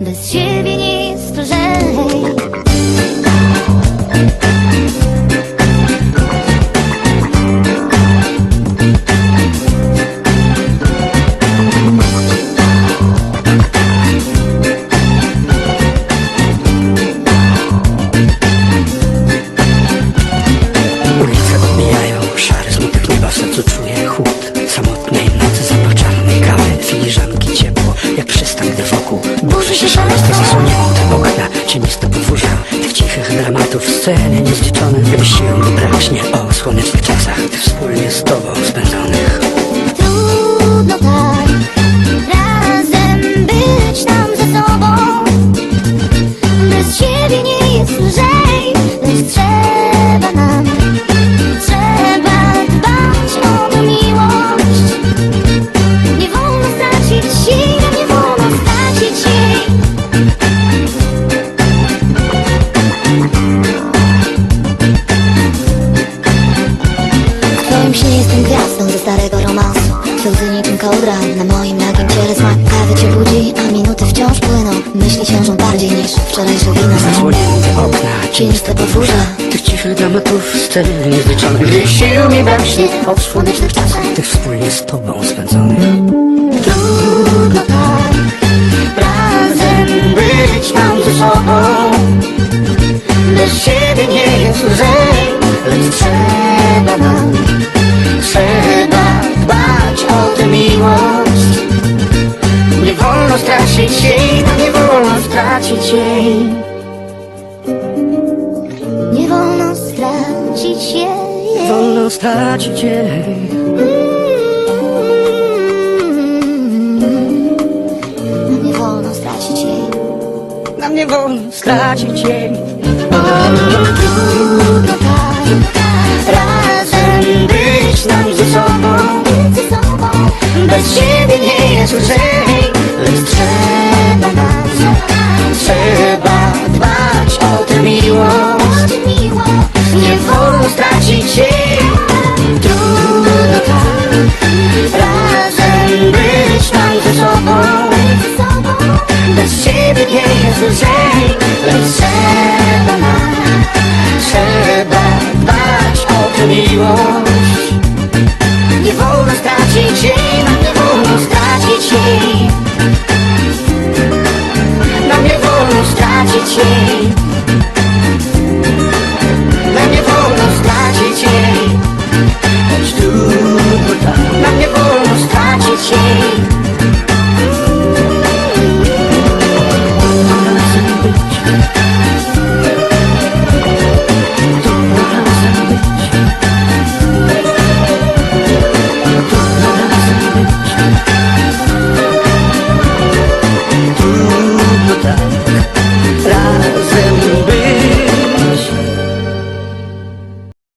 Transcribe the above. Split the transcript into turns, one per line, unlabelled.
Bez ciebie nic to lżej. się miasto powórza Tych cichych dramatów sceny niezliczone. Gdyby sił mi braknie o słonecznych czasach. Wspólnie z tobą spędzę Kołdra na moim nagim ciele Smak kawy cię budzi, a minuty wciąż płyną. Myśli ciążą bardziej niż wczorajsze wina
Zasłonięte okna,
Cieniste podwórza
tych cichych dramatów, scen niezliczonych.
Gdy sił mi braknie od słonecznych czasach
Tych wspólnie z tobą spędzonych.
Trudno wolno stracić jej, no nie wolno stracić jej. Nie wolno stracić jej.
Wolno stracić jej.
Nie wolno stracić jej.
Nam nie wolno stracić jej.
Trudno tak razem być nam jej